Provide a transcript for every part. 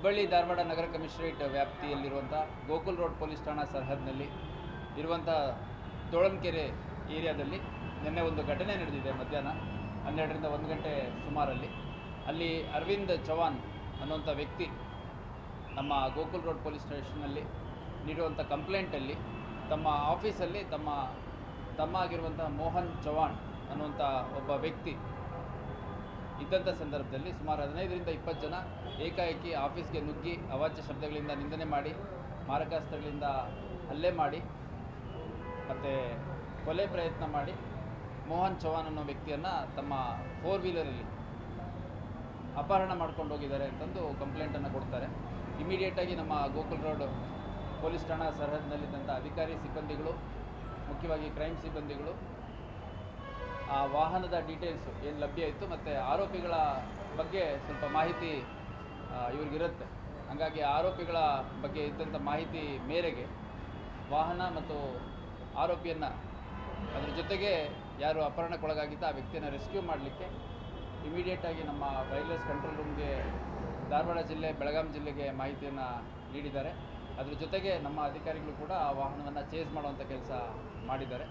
ಹುಬ್ಬಳ್ಳಿ ಧಾರವಾಡ ನಗರ ಕಮಿಷನರೇಟ್ ವ್ಯಾಪ್ತಿಯಲ್ಲಿರುವಂಥ Gokul road police ಠಾಣಾ ಸರ್ಹದ್ನಲ್ಲಿ ಇರುವಂಥ ತೋಳನ್ಕೆರೆ ಏರಿಯಾದಲ್ಲಿ ನಿನ್ನೆ ಒಂದು ಘಟನೆ ನಡೆದಿದೆ ಮಧ್ಯಾಹ್ನ ಹನ್ನೆರಡರಿಂದ ಒಂದು ಗಂಟೆ ಸುಮಾರಲ್ಲಿ. ಅಲ್ಲಿ ಅರವಿಂದ್ ಚವಾನ್ ಅನ್ನುವಂಥ ವ್ಯಕ್ತಿ ನಮ್ಮ ಗೋಕುಲ್ ರೋಡ್ ಪೊಲೀಸ್ ಸ್ಟೇಷನ್ನಲ್ಲಿ ನೀಡುವಂಥ ಕಂಪ್ಲೇಂಟಲ್ಲಿ ತಮ್ಮ ಆಫೀಸಲ್ಲಿ ತಮ್ಮ ತಮ್ಮ ಆಗಿರುವಂಥ ಮೋಹನ್ ಚವಾಣ್ ಅನ್ನುವಂಥ ಒಬ್ಬ ವ್ಯಕ್ತಿ ಇದ್ದಂಥ ಸಂದರ್ಭದಲ್ಲಿ ಸುಮಾರು ಹದಿನೈದರಿಂದ ಇಪ್ಪತ್ತು ಜನ ಏಕಾಏಕಿ ಆಫೀಸ್ಗೆ ನುಗ್ಗಿ ಅವಾಚ್ಯ ಶಬ್ದಗಳಿಂದ ನಿಂದನೆ ಮಾಡಿ, ಮಾರಕಾಸ್ತ್ರಗಳಿಂದ ಹಲ್ಲೆ ಮಾಡಿ, ಮತ್ತು ಕೊಲೆ ಪ್ರಯತ್ನ ಮಾಡಿ ಮೋಹನ್ ಚೌಹಾನ್ ಅನ್ನೋ ವ್ಯಕ್ತಿಯನ್ನು ತಮ್ಮ ಫೋರ್ ವೀಲರಲ್ಲಿ ಅಪಹರಣ ಮಾಡ್ಕೊಂಡು ಹೋಗಿದ್ದಾರೆ ಅಂತಂದು ಕಂಪ್ಲೇಂಟನ್ನು ಕೊಡ್ತಾರೆ. ಇಮಿಡಿಯೇಟಾಗಿ ನಮ್ಮ ಗೋಕುಲ್ ರೋಡ್ ಪೊಲೀಸ್ ಠಾಣಾ ಸರಹದ್ನಲ್ಲಿದ್ದಂಥ ಅಧಿಕಾರಿ ಸಿಬ್ಬಂದಿಗಳು, ಮುಖ್ಯವಾಗಿ ಕ್ರೈಮ್ ಸಿಬ್ಬಂದಿಗಳು ಆ ವಾಹನದ ಡೀಟೇಲ್ಸು ಏನು ಲಭ್ಯ ಇತ್ತು ಮತ್ತು ಆರೋಪಿಗಳ ಬಗ್ಗೆ ಸ್ವಲ್ಪ ಮಾಹಿತಿ ಇವ್ರಿಗಿರುತ್ತೆ. ಹಾಗಾಗಿ ಆರೋಪಿಗಳ ಬಗ್ಗೆ ಇದ್ದಂಥ ಮಾಹಿತಿ ಮೇರೆಗೆ ವಾಹನ ಮತ್ತು ಆರೋಪಿಯನ್ನು ಅದ್ರ ಜೊತೆಗೆ ಯಾರು ಅಪಹರಣಕ್ಕೊಳಗಾಗಿದ್ದ ಆ ವ್ಯಕ್ತಿಯನ್ನು ರೆಸ್ಕ್ಯೂ ಮಾಡಲಿಕ್ಕೆ ಇಮಿಡಿಯೇಟಾಗಿ ನಮ್ಮ ವೈರ್ಲೆಸ್ ಕಂಟ್ರೋಲ್ ರೂಮ್ಗೆ ಧಾರವಾಡ ಜಿಲ್ಲೆ, ಬೆಳಗಾಂ ಜಿಲ್ಲೆಗೆ ಮಾಹಿತಿಯನ್ನು ನೀಡಿದ್ದಾರೆ. ಅದರ ಜೊತೆಗೆ ನಮ್ಮ ಅಧಿಕಾರಿಗಳು ಕೂಡ ಆ ವಾಹನವನ್ನು ಚೇಸ್ ಮಾಡುವಂಥ ಕೆಲಸ ಮಾಡಿದ್ದಾರೆ.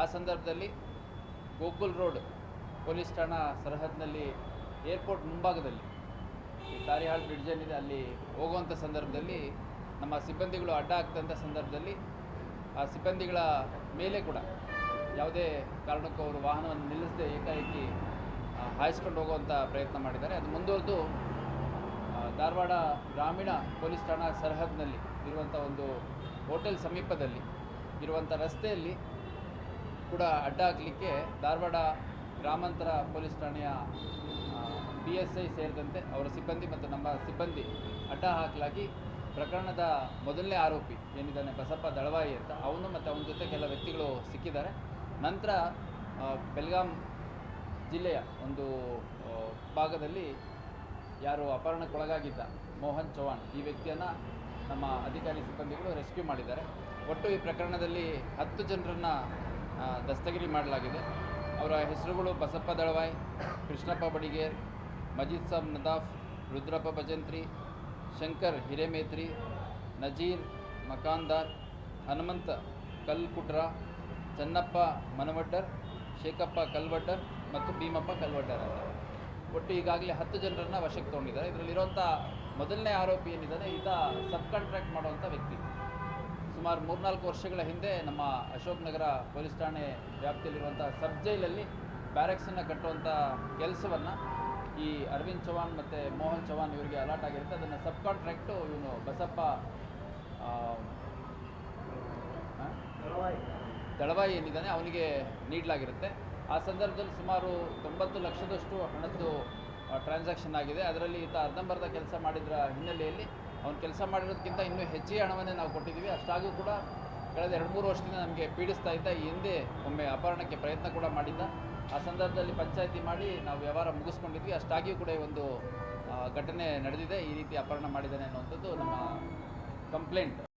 ಆ ಸಂದರ್ಭದಲ್ಲಿ ಗೋಕುಲ್ ರೋಡ್ ಪೊಲೀಸ್ ಠಾಣಾ ಸರಹದ್ನಲ್ಲಿ ಏರ್ಪೋರ್ಟ್ ಮುಂಭಾಗದಲ್ಲಿ ಈ ತಾರಿಹಾಳ್ ಬ್ರಿಡ್ಜ್ ಏನಿದೆ ಅಲ್ಲಿ ಹೋಗುವಂಥ ಸಂದರ್ಭದಲ್ಲಿ ನಮ್ಮ ಸಿಬ್ಬಂದಿಗಳು ಅಡ್ಡ ಆಗ್ತಂಥ ಸಂದರ್ಭದಲ್ಲಿ ಆ ಸಿಬ್ಬಂದಿಗಳ ಮೇಲೆ ಕೂಡ ಯಾವುದೇ ಕಾರಣಕ್ಕೂ ಅವರು ವಾಹನವನ್ನು ನಿಲ್ಲಿಸದೆ ಏಕಾಏಕಿ ಹಾಯಿಸ್ಕೊಂಡು ಹೋಗುವಂಥ ಪ್ರಯತ್ನ ಮಾಡಿದ್ದಾರೆ. ಅದು ಮುಂದುವರೆದು ಧಾರವಾಡ ಗ್ರಾಮೀಣ ಪೊಲೀಸ್ ಠಾಣಾ ಸರಹದ್ನಲ್ಲಿ ಇರುವಂಥ ಒಂದು ಹೋಟೆಲ್ ಸಮೀಪದಲ್ಲಿ ಇರುವಂಥ ರಸ್ತೆಯಲ್ಲಿ ಕೂಡ ಅಡ್ಡ ಹಾಕಲಿಕ್ಕೆ ಧಾರವಾಡ ಗ್ರಾಮಾಂತರ ಪೊಲೀಸ್ ಠಾಣೆಯ ಪಿ ಎಸ್ ಐ ಸೇರಿದಂತೆ ಅವರ ಸಿಬ್ಬಂದಿ ಮತ್ತು ನಮ್ಮ ಸಿಬ್ಬಂದಿ ಅಡ್ಡ ಹಾಕಲಾಗಿ ಪ್ರಕರಣದ ಮೊದಲನೇ ಆರೋಪಿ ಏನಿದ್ದಾನೆ ಬಸಪ್ಪ ದಳವಾಯಿ ಅಂತ ಅವನು ಮತ್ತು ಅವನ ಜೊತೆ ಕೆಲ ವ್ಯಕ್ತಿಗಳು ಸಿಕ್ಕಿದ್ದಾರೆ. ನಂತರ ಬೆಲ್ಗಾಂ ಜಿಲ್ಲೆಯ ಒಂದು ಭಾಗದಲ್ಲಿ ಯಾರು ಅಪಹರಣಕ್ಕೊಳಗಾಗಿದ್ದ ಮೋಹನ್ ಚೌಹಾಣ್ ಈ ವ್ಯಕ್ತಿಯನ್ನು ನಮ್ಮ ಅಧಿಕಾರಿ ಸಿಬ್ಬಂದಿಗಳು ರೆಸ್ಕ್ಯೂ ಮಾಡಿದ್ದಾರೆ. ಒಟ್ಟು ಈ ಪ್ರಕರಣದಲ್ಲಿ ಹತ್ತು ಜನರನ್ನು ದಸ್ತಗಿರಿ ಮಾಡಲಾಗಿದೆ. ಅವರ ಹೆಸರುಗಳು ಬಸಪ್ಪ ದಳವಾಯ್, ಕೃಷ್ಣಪ್ಪ ಬಡಿಗೇರ್, ಮಜೀದ್ ಸಾಬ್ ನದಾಫ್, ರುದ್ರಪ್ಪ ಭಜಂತ್ರಿ, ಶಂಕರ್ ಹಿರೇಮೇತ್ರಿ, ನಜೀರ್ ಮಕಾಂದಾರ್, ಹನುಮಂತ ಕಲ್ಕುಟ್ರ, ಚನ್ನಪ್ಪ ಮನವಡ್ಡರ್, ಶೇಖಪ್ಪ ಕಲ್ವಡ್ಡರ್ ಮತ್ತು ಭೀಮಪ್ಪ ಕಲ್ವಡ್ಡರ್ ಅಂತ. ಒಟ್ಟು ಈಗಾಗಲೇ ಹತ್ತು ಜನರನ್ನು ವಶಕ್ಕೆ ತೊಗೊಂಡಿದ್ದಾರೆ. ಇದರಲ್ಲಿರುವಂಥ ಮೊದಲನೇ ಆರೋಪಿ ಏನಿದ್ದಾರೆ ಈತ ಸಬ್ ಕಾಂಟ್ರಾಕ್ಟ್ ಮಾಡುವಂಥ ವ್ಯಕ್ತಿ. ಸುಮಾರು ಮೂರ್ನಾಲ್ಕು ವರ್ಷಗಳ ಹಿಂದೆ ನಮ್ಮ ಅಶೋಕ್ ನಗರ ಪೊಲೀಸ್ ಠಾಣೆ ವ್ಯಾಪ್ತಿಯಲ್ಲಿರುವಂಥ ಸಬ್ ಜೈಲಲ್ಲಿ ಬ್ಯಾರಕ್ಸನ್ನು ಕಟ್ಟುವಂಥ ಕೆಲಸವನ್ನು ಈ ಅರವಿಂದ್ ಚೌಹಾಣ್ ಮತ್ತು ಮೋಹನ್ ಚೌಹಾಣ್ ಇವರಿಗೆ ಅಲಾಟ್ ಆಗಿರುತ್ತೆ ಅದನ್ನು ಸಬ್ ಕಾಂಟ್ರಾಕ್ಟು ಇವನು ಬಸಪ್ಪ? ದಳವಾಯಿ ಏನಿದ್ದಾನೆ ಅವನಿಗೆ ನೀಡಲಾಗಿರುತ್ತೆ ಆ ಸಂದರ್ಭದಲ್ಲಿ ಸುಮಾರು ತೊಂಬತ್ತು ಲಕ್ಷದಷ್ಟು ಹಣದ್ದು ಟ್ರಾನ್ಸಾಕ್ಷನ್ ಆಗಿದೆ ಅದರಲ್ಲಿ ಈತ ಅರ್ಧಂಬರ್ಧ ಕೆಲಸ ಮಾಡಿದ್ರ ಹಿನ್ನೆಲೆಯಲ್ಲಿ ಅವನು ಕೆಲಸ ಮಾಡಿರೋದಕ್ಕಿಂತ ಇನ್ನೂ ಹೆಚ್ಚಿಗೆ ಹಣವನ್ನೇ ನಾವು ಕೊಟ್ಟಿದ್ದೀವಿ. ಅಷ್ಟಾಗೂ ಕೂಡ ಕಳೆದ ಎರಡು ಮೂರು ವರ್ಷದಿಂದ ನಮಗೆ ಪೀಡಿಸ್ತಾ ಇದ್ದ ಹಿಂದೆ ಒಮ್ಮೆ ಅಪಹರಣಕ್ಕೆ ಪ್ರಯತ್ನ ಕೂಡ ಮಾಡಿದ್ದ. ಆ ಸಂದರ್ಭದಲ್ಲಿ ಪಂಚಾಯಿತಿ ಮಾಡಿ ನಾವು ವ್ಯವಹಾರ ಮುಗಿಸ್ಕೊಂಡಿದ್ವಿ. ಅಷ್ಟಾಗಿಯೂ ಕೂಡ ಒಂದು ಘಟನೆ ನಡೆದಿದೆ. ಈ ರೀತಿ ಅಪಹರಣ ಮಾಡಿದ್ದಾನೆ ಅನ್ನುವಂಥದ್ದು ನಮ್ಮ ಕಂಪ್ಲೇಂಟ್.